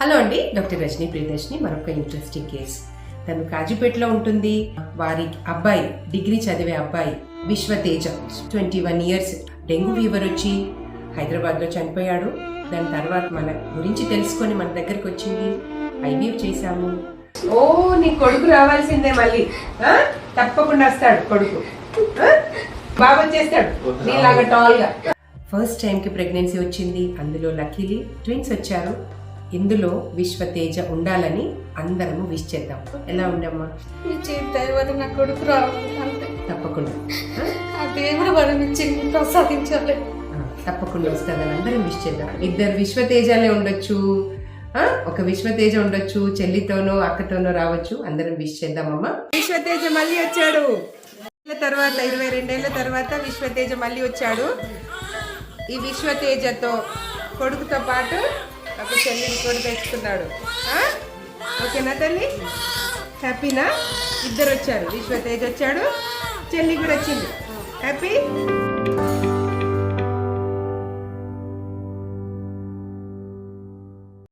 Hello అండి doctor Rajani Priyadarshini మరొక interesting case తను కాజీపేటలో ఉంటుంది. వారి అబ్బాయి డిగ్రీ చదివే అబ్బాయి Vishwateja twenty one years dengue fever వచ్చి హైదరాబాద్లో చనిపోయాడు. దాని తర్వాత మన గురించి తెలుసుకొని మన దగ్గరకు వచ్చింది. ఐవీఎఫ్ చేశాము. ఓ నీ కొడుకు రావాల్సిందే మళ్ళీ? తప్పకుండా వస్తాడు కొడుకు? బాగా చేస్తాడు నీలాగా టాల్గా. ఫస్ట్ టైంకి ప్రెగ్నెన్సీ వచ్చింది. అందులో లక్కీలీ ట్విన్స్ వచ్చారు. ఇందులో విశ్వతేజ ఉండాలని అందరము విష్ చేద్దాం. ఎలా ఉండమ్మా? దయవల్ల నా కొడుకు రావాలి అంతే. తప్పకుండా. ఆ? దేవుడు వరం ప్రసాదించాలి. తప్పకుండా వస్తుందని అందరం విష్ చేద్దాం. ఇద్దరు విశ్వతేజాలే ఉండొచ్చు? ఒక విశ్వతేజ ఉండొచ్చు చెల్లితోనో అక్కతోనో రావచ్చు. అందరం విష్ చేద్దామమ్మా. విశ్వతేజ మళ్ళీ వచ్చాడు. తర్వాత ఇరవై రెండేళ్ళ తర్వాత విశ్వతేజ మళ్ళీ వచ్చాడు. ఈ విశ్వతేజతో కొడుకుతో పాటు ఒక చెల్లిని కూడా తెచ్చుకున్నాడు. ఓకేనా తల్లి? హ్యాపీనా? ఇద్దరు వచ్చారు విశ్వతేజ్ వచ్చాడు. చెల్లి కూడా వచ్చింది. హ్యాపీ?